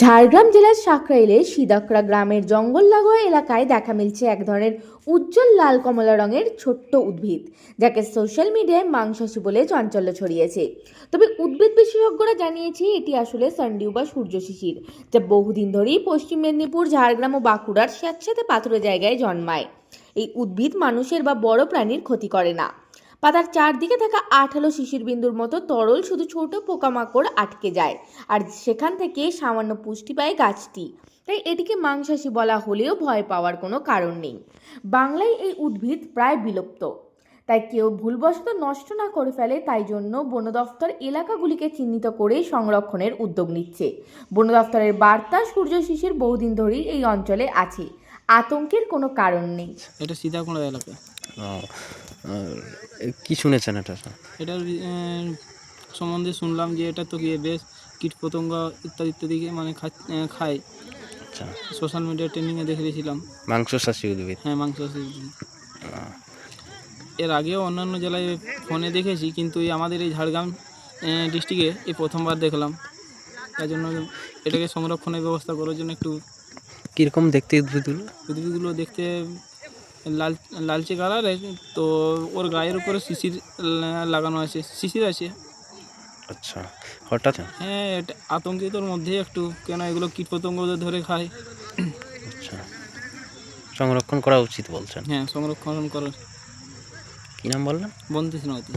ঝাড়গ্রাম জেলার সাকরাইলের সিদাকড়া গ্রামের জঙ্গল লাগোয়া এলাকায় দেখা মিলছে এক ধরনের উজ্জ্বল লাল কমলা রঙের ছোট্ট উদ্ভিদ, যাকে সোশ্যাল মিডিয়ায় মাংসাশী বলে চাঞ্চল্য ছড়িয়েছে। তবে উদ্ভিদ বিশেষজ্ঞরা জানিয়েছে, এটি আসলে সানডিউ বা সূর্য শিশির, যা বহুদিন ধরেই পশ্চিম মেদিনীপুর, ঝাড়গ্রাম ও বাঁকুড়ার স্যাঁতস্যাঁতে পাথুরে জায়গায় জন্মায়। এই উদ্ভিদ মানুষের বা বড় প্রাণীর ক্ষতি করে না। পাতার চারদিকে থাকা আঠালো শিশির বিন্দুর মতো তরল শুধু ছোট পোকামাকড় আটকে যায়। আর সেখান থেকে সামান্য পুষ্টি পায় গাছটি। তাই এটিকে মাংসাশী বলা হলেও ভয় পাওয়ার কোনো কারণ নেই। বাংলায় এই উদ্ভিদ প্রায় বিলুপ্ত। তাই কেউ ভুলবশত নষ্ট না করে ফেলে তাই জন্য বন দফতর এলাকাগুলিকে চিহ্নিত করে সংরক্ষণের উদ্যোগ নিচ্ছে। বন দফতরের বার্তা সূর্য শিশির বহুদিন ধরেই এই অঞ্চলে আছে। আতঙ্কের কোনো কারণ নেই। এটা সীতাকুঁড়া এলাকা? কি শুনেছেন এটা এটার সম্বন্ধে শুনলাম যে এটা তো গিয়ে বেশ কীট পতঙ্গ ইত্যাদি ইত্যাদিকে মানে খায়। আচ্ছা। সোশ্যাল মিডিয়া ট্রেনিংয়ে দেখে দিয়েছিলাম মাংসশাসী উদ্ভিদ। হ্যাঁ মাংস এর আগেও অন্যান্য জেলায় ফোনে দেখেছি কিন্তু এই আমাদের এই ঝাড়গ্রাম ডিস্ট্রিক্টে এই প্রথমবার দেখলাম। তাই জন্য এটাকে সংরক্ষণের ব্যবস্থা করার জন্য একটু কীরকম দেখতে উদ্ভিদগুলো? উদ্ভিদগুলো দেখতে লাল লালচে কালার তো ওর গায়ের উপরে শিশির লাগানো আছে শিশির আছে। আচ্ছা হঠাৎ? হ্যাঁ আতঙ্কিতর মধ্যে একটু কেন এগুলো কীটপতঙ্গ ধরে খায়। আচ্ছা সংরক্ষণ করা উচিত বলছেন। হ্যাঁ সংরক্ষণ করা কি নাম বললেন? বন্ধু নদী